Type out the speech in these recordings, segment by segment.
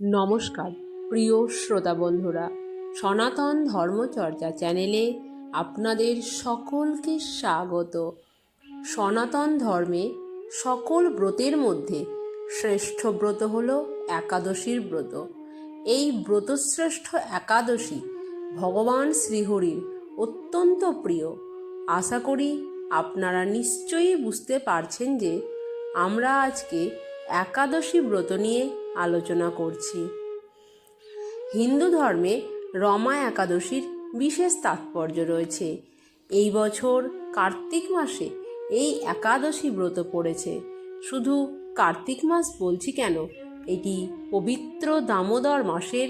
নমস্কার, প্রিয় শ্রোতা বন্ধুরা। সনাতন ধর্মচর্চা চ্যানেলে আপনাদের সকলকে স্বাগত। সনাতন ধর্মে সকল ব্রতের মধ্যে শ্রেষ্ঠ ব্রত হল একাদশীর ব্রত। এই ব্রতশ্রেষ্ঠ একাদশী ভগবান শ্রীহরির অত্যন্ত প্রিয়। আশা করি আপনারা নিশ্চয়ই বুঝতে পারছেন যে আমরা আজকে একাদশী ব্রত নিয়ে আলোচনা করছি। হিন্দু ধর্মে রমা একাদশীর বিশেষ তাৎপর্য রয়েছে। এই বছর কার্তিক মাসে এই একাদশী ব্রত পড়েছে। শুধু কার্তিক মাস বলছি কেন? এটি পবিত্র দামোদর মাসের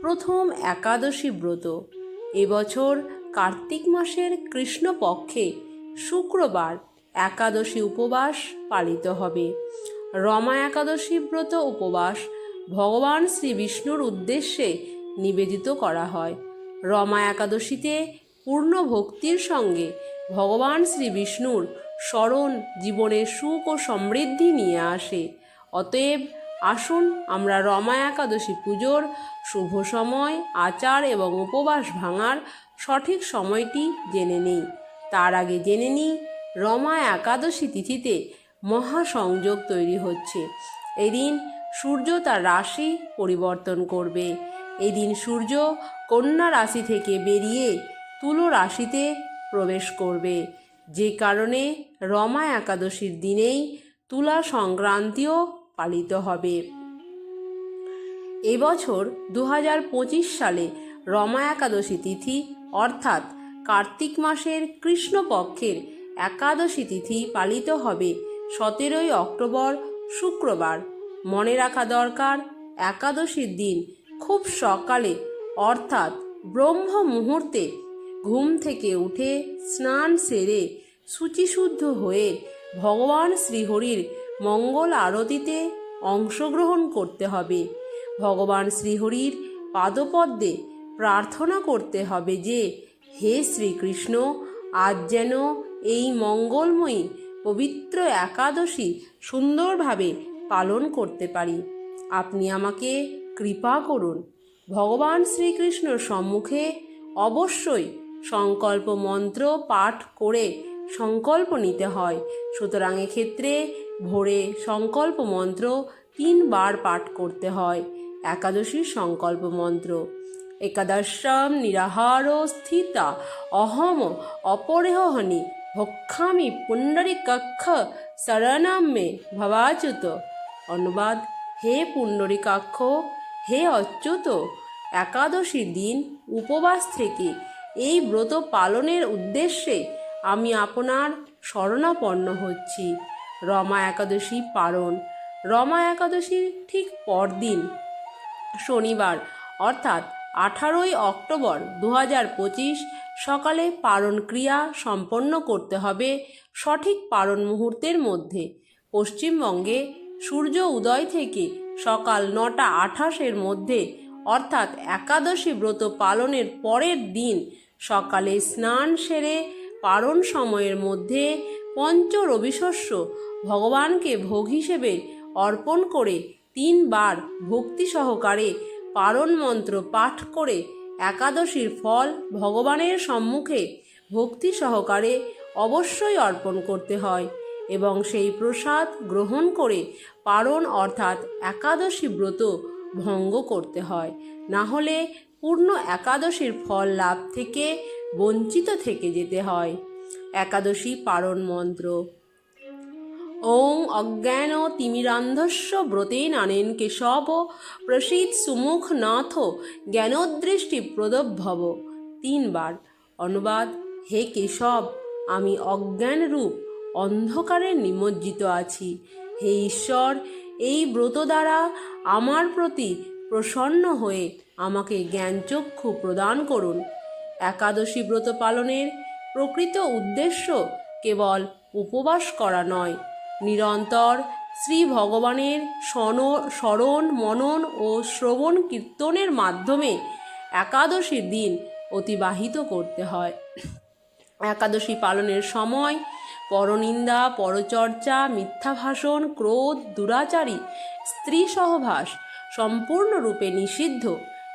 প্রথম একাদশী ব্রত। এবছর কার্তিক মাসের কৃষ্ণপক্ষে শুক্রবার একাদশী উপবাস পালিত হবে। রমা একাদশী ব্রত উপবাস ভগবান শ্রী বিষ্ণুর উদ্দেশ্যে নিবেদিত করা হয়। রমা একাদশীতে পূর্ণ ভক্তির সঙ্গে ভগবান শ্রী বিষ্ণুর স্মরণ, জীবনে সুখ ও সমৃদ্ধি নিয়ে আসে। অতএব আসুন আমরা রমা একাদশী পুজোর শুভ সময়, আচার এবং উপবাস ভাঙার সঠিক সময়টি জেনে নিই। তার আগে জেনে নিই, রমা একাদশী তিথিতে মহাসংযোগ তৈরি হচ্ছে। এদিন সূর্য তার রাশি পরিবর্তন করবে। এদিন সূর্য কন্যা রাশি থেকে বেরিয়ে তুলো রাশিতে প্রবেশ করবে। যে কারণে রমা একাদশীর দিনেই তুলা সংক্রান্তিও পালিত হবে। এবছর দু হাজার পঁচিশ সালে রমা একাদশী তিথি অর্থাৎ কার্তিক মাসের কৃষ্ণপক্ষের একাদশী তিথি পালিত হবে। সতেরোই অক্টোবর, শুক্রবার। মনে রাখা দরকার, একাদশীর দিন খুব সকালে, অর্থাৎ ব্রহ্ম মুহূর্তে ঘুম থেকে উঠে স্নান সেরে শুচিশুদ্ধ হয়ে ভগবান শ্রীহরির মঙ্গল আরতিতে অংশগ্রহণ করতে হবে। ভগবান শ্রীহরির পাদপদ্মে প্রার্থনা করতে হবে যে, হে শ্রীকৃষ্ণ, আজ যেন এই মঙ্গলময়ী পবিত্র একাদশী সুন্দরভাবে পালন করতে পারি। আপনি আমাকে কৃপা করুন। ভগবান শ্রীকৃষ্ণর সম্মুখে অবশ্যই সংকল্প মন্ত্র পাঠ করে সংকল্প নিতে হয়। সুতরাং এক্ষেত্রে ভোরে সংকল্প মন্ত্র তিনবার পাঠ করতে হয়। একাদশীর সংকল্প মন্ত্র। একাদশম নিরাহার স্থিতা। অহম অপরেহনি ভক্ষামি পুণ্ডরিকাক্ষ শরণাম মে ভবাচ্যুত অনুবাদ হে পুণ্ডরিকাক্ষ হে অচ্যুত একাদশী দিন উপবাস থেকে এই ব্রত পালনের উদ্দেশ্যে আমি আপনার শরণাপন্ন হচ্ছি। রমা একাদশী পালন, রমা একাদশীর ঠিক পরদিন, শনিবার, অর্থাৎ আঠারোই অক্টোবর দু পঁচিশ সকালে পালন ক্রিয়া সম্পন্ন করতে হবে সঠিক পালন মুহূর্তের মধ্যে। পশ্চিমবঙ্গে সূর্য উদয় থেকে সকাল নটা আঠাশের মধ্যে, অর্থাৎ একাদশী ব্রত পালনের পরের দিন সকালে স্নান সেরে পালন সময়ের মধ্যে পঞ্চ রবিশস্য ভগবানকে ভোগ হিসেবে অর্পণ করে তিনবার ভক্তি সহকারে পারণ মন্ত্র পাঠ করে একাদশীর ফল ভগবানের সম্মুখে ভক্তি সহকারে অবশ্যই অর্পণ করতে হয় এবং সেই প্রসাদ গ্রহণ করে পারণ অর্থাৎ একাদশী ব্রত ভঙ্গ করতে হয়। না হলে পূর্ণ একাদশীর ফল লাভ থেকে বঞ্চিত থেকে যেতে হয়। একাদশী পারণ মন্ত্র ওং অজ্ঞান তিমিরান্ধস্য ব্রতেনানেন কেশব প্রসিদ সুমুখ নাথ জ্ঞানোদৃষ্টি প্রদভব তিনবার অনুবাদ হে কেশব আমি অজ্ঞান রূপ অন্ধকারে নিমজ্জিত আছি হে ঈশ্বর এই ব্রত দ্বারা আমার প্রতি প্রসন্ন হয়ে আমাকে জ্ঞানচক্ষু প্রদান করুন। একাদশী ব্রত পালনের প্রকৃত উদ্দেশ্য কেবল উপবাস করা নয় নিরন্তর শ্রী ভগবানের সন স্মরণ মনন ও শ্রবণ কীর্তনের মাধ্যমে একাদশীর দিন অতিবাহিত করতে হয়। একাদশী পালনের সময় পরনিন্দা, পরচর্চা মিথ্যা ভাষণ ক্রোধ, দুরাচারী স্ত্রী সহবাস সম্পূর্ণরূপে নিষিদ্ধ।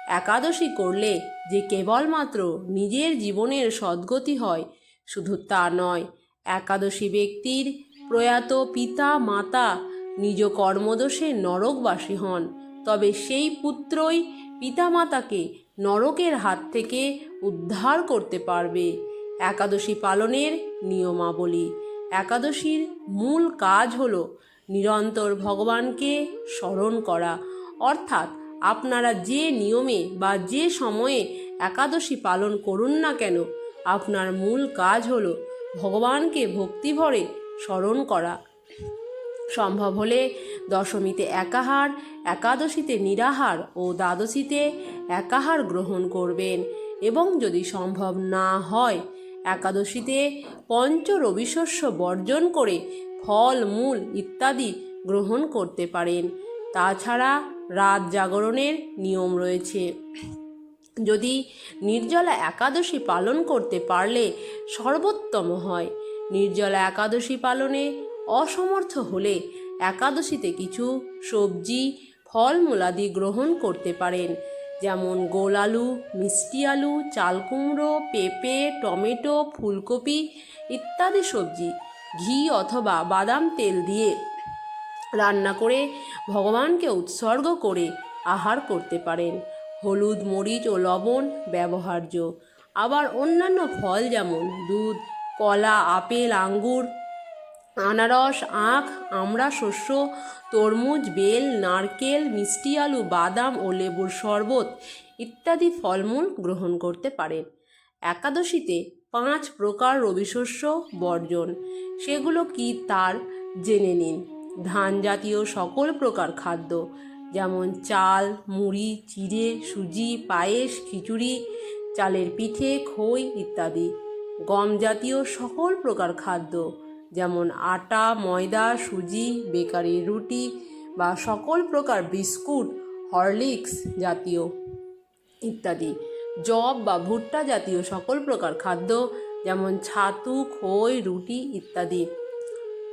একাদশী করলে যে কেবলমাত্র নিজের জীবনের সদ্গতি হয়, শুধু তা নয়, একাদশী ব্যক্তির প্রয়াত পিতা, মাতা নিজ কর্মদোষে নরকবাসী হন। তবে সেই পুত্রই পিতামাতাকে নরকের হাত থেকে উদ্ধার করতে পারবে। একাদশী পালনের নিয়মাবলী। একাদশীর মূল কাজ হল নিরন্তর ভগবানকে স্মরণ করা। অর্থাৎ আপনারা যে নিয়মে বা যে সময়ে একাদশী পালন করুন না কেন, আপনার মূল কাজ হল ভগবানকে ভক্তিভরে স্মরণ করা। সম্ভব হলে দশমীতে একাহার, একাদশীতে নিরাহার ও দ্বাদশীতে একাহার গ্রহণ করবেন এবং যদি সম্ভব না হয়, একাদশীতে পঞ্চ রবিশস্য বর্জন করে ফল, মূল ইত্যাদি গ্রহণ করতে পারেন। তাছাড়া রাত জাগরণের নিয়ম রয়েছে। যদি নির্জলা একাদশী পালন করতে পারলে সর্বোত্তম হয়। নির্জলা একাদশী পালনে অসমর্থ হলে একাদশীতে কিছু সবজি, ফলমূলাদি গ্রহণ করতে পারেন। যেমন গোল আলু, মিষ্টি আলু চাল কুমড়ো পেঁপে, টমেটো, ফুলকপি ইত্যাদি সবজি, ঘি অথবা বাদাম তেল দিয়ে রান্না করে ভগবানকে উৎসর্গ করে আহার করতে পারেন। হলুদ, মরিচ ও লবণ ব্যবহার্য। আবার অন্যান্য ফল যেমন দুধ কলা, আপেল, আঙ্গুর, আনারস, আখ আমড়া শস্য, তরমুজ, বেল, নারকেল, মিষ্টি আলু, বাদাম ও লেবুর শরবত ইত্যাদি ফলমূল গ্রহণ করতে পারেন একাদশীতে পাঁচ প্রকার রবিশস্য বর্জন। সেগুলো কি তার? জেনে নিন। ধান জাতীয় সকল প্রকার খাদ্য, যেমন চাল, মুড়ি, চিড়ে, সুজি, পায়েস, খিচুড়ি, চালের পিঠে, খই ইত্যাদি। গম জাতীয় সকল প্রকার খাদ্য, যেমন আটা, ময়দা, সুজি বেকারির রুটি বা সকল প্রকার বিস্কুট, হরলিক্স জাতীয় ইত্যাদি। জব বা ভুট্টা জাতীয় সকল প্রকার খাদ্য, যেমন ছাতু, খই, রুটি ইত্যাদি।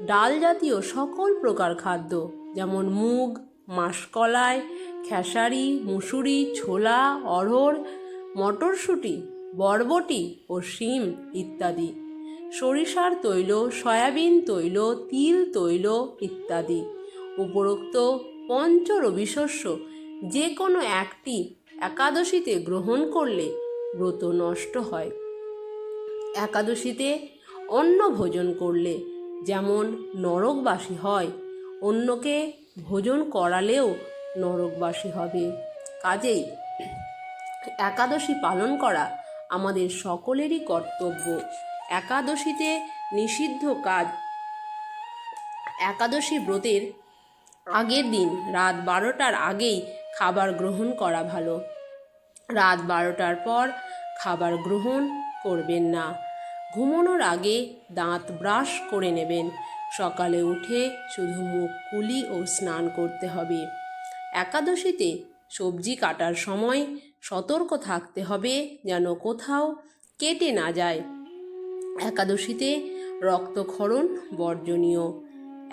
ডাল জাতীয় সকল প্রকার খাদ্য, যেমন মুগ, মাসকলাই, খেসারি, মুসুরি, ছোলা, অড়হর, মটরশুঁটি বরবটি ও শিম ইত্যাদি। সরিষার তৈল, সয়াবিন তৈল, তিল তৈল ইত্যাদি। উপরোক্ত পঞ্চ রবিশস্য যে কোনো একটি একাদশীতে গ্রহণ করলে ব্রত নষ্ট হয়। একাদশীতে অন্ন ভোজন করলে যেমন নরকবাসী হয়, অন্যকে ভোজন করালেও নরকবাসী হবে। কাজেই একাদশী পালন করা আমাদের সকলেরই কর্তব্য। একাদশীতে নিষিদ্ধ কাজ। একাদশী ব্রতের আগের দিন রাত বারোটার আগেই খাবার গ্রহণ করা ভালো। রাত বারোটার পর খাবার গ্রহণ করবেন না। ঘুমানোর আগে দাঁত ব্রাশ করে নেবেন। সকালে উঠে শুধু মুখ কুলি ও স্নান করতে হবে। একাদশীতে সবজি কাটার সময় সতর্ক থাকতে হবে যেন কোথাও কেটে না যায়। একাদশীতে রক্তক্ষরণ বর্জনীয়।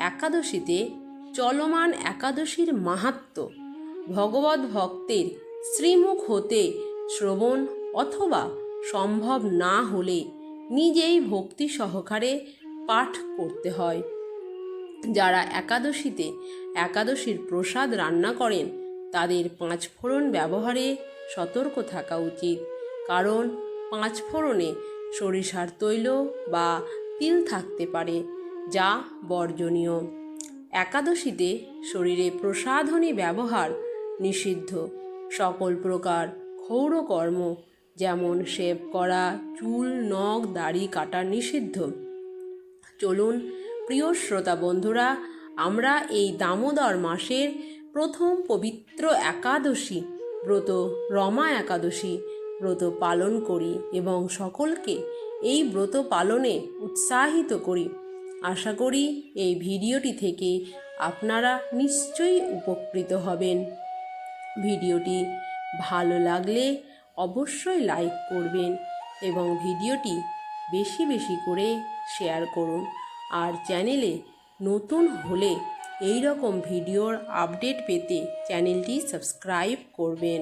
একাদশীতে চলমান একাদশীর মাহাত্ম ভগবত ভক্তের শ্রীমুখ হতে শ্রবণ অথবা সম্ভব না হলে নিজেই ভক্তি সহকারে পাঠ করতে হয়। যারা একাদশীতে একাদশীর প্রসাদ রান্না করেন, তাদের পাঁচ ফোড়ন ব্যবহারে সতর্ক থাকা উচিত। কারণ পাঁচ ফোড়নে সরিষার তৈল বা তিল থাকতে পারে, যা বর্জনীয়। একাদশীতে শরীরে প্রসাধনী ব্যবহার নিষিদ্ধ। সকল প্রকার ক্ষৌরকর্ম, যেমন শেভ করা, চুল, নখ, দাড়ি কাটা নিষিদ্ধ। চলুন, প্রিয় শ্রোতা বন্ধুরা, আমরা এই দামোদর মাসের প্রথম পবিত্র একাদশী ব্রত রমা একাদশী ব্রত পালন করি এবং সকলকে এই ব্রত পালনে উৎসাহিত করি। আশা করি এই ভিডিওটি থেকে আপনারা নিশ্চয়ই উপকৃত হবেন। ভিডিওটি ভালো লাগলে অবশ্যই লাইক করবেন এবং ভিডিওটি বেশি বেশি করে শেয়ার করুন। আর চ্যানেলে নতুন হলে এই রকম ভিডিওর আপডেট পেতে চ্যানেলটি সাবস্ক্রাইব করবেন।